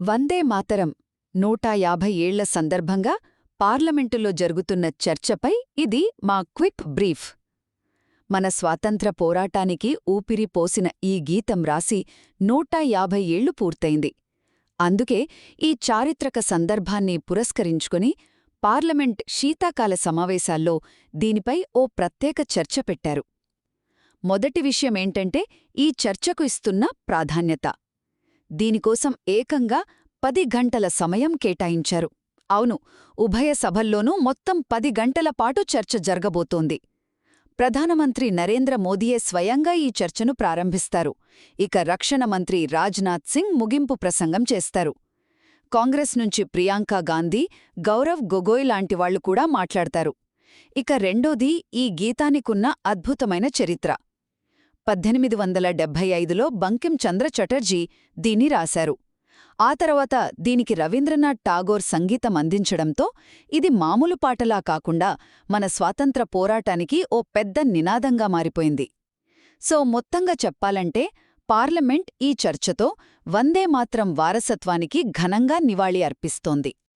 వందే మాతరం నూట యాభై ఏళ్ళ సందర్భంగా పార్లమెంటులో జరుగుతున్న చర్చపై ఇది మా క్విక్ బ్రీఫ్. మన స్వాతంత్ర పోరాటానికి ఊపిరి పోసిన ఈ గీతం రాసి నూట యాభై ఏళ్ళు పూర్తయింది. అందుకే ఈ చారిత్రక సందర్భాన్ని పురస్కరించుకుని పార్లమెంట్ శీతాకాల సమావేశాల్లో దీనిపై ఓ ప్రత్యేక చర్చ పెట్టారు. మొదటి విషయమేంటంటే ఈ చర్చకు ఇస్తున్న ప్రాధాన్యత. దీనికోసం ఏకంగా పది గంటల సమయం కేటాయించారు. అవును ఉభయ సభల్లోనూ మొత్తం పది గంటల పాటు చర్చ జరగబోతోంది. ప్రధానమంత్రి నరేంద్ర మోదీయే స్వయంగా ఈ చర్చను ప్రారంభిస్తారు. ఇక రక్షణ మంత్రి రాజ్నాథ్ సింగ్ ముగింపు ప్రసంగం చేస్తారు. కాంగ్రెస్ నుంచి ప్రియాంకా గాంధీ గౌరవ్ గొగోయ్ లాంటివాళ్ళు కూడా మాట్లాడతారు. ఇక రెండోది ఈ గీతానికున్న అద్భుతమైన చరిత్ర. పద్దెనిమిది వందల డెబ్భై ఐదులో బంకిం చంద్ర చటర్జీ దీన్ని రాశారు. ఆ తర్వాత దీనికి రవీంద్రనాథ్ ఠాగోర్ సంగీతం అందించడంతో ఇది మామూలు పాటలా కాకుండా మన స్వాతంత్ర పోరాటానికి ఓ పెద్ద నినాదంగా మారిపోయింది. సో మొత్తంగా చెప్పాలంటే పార్లమెంట్ ఈ చర్చతో వందే మాత్రం వారసత్వానికి ఘనంగా నివాళి అర్పిస్తోంది.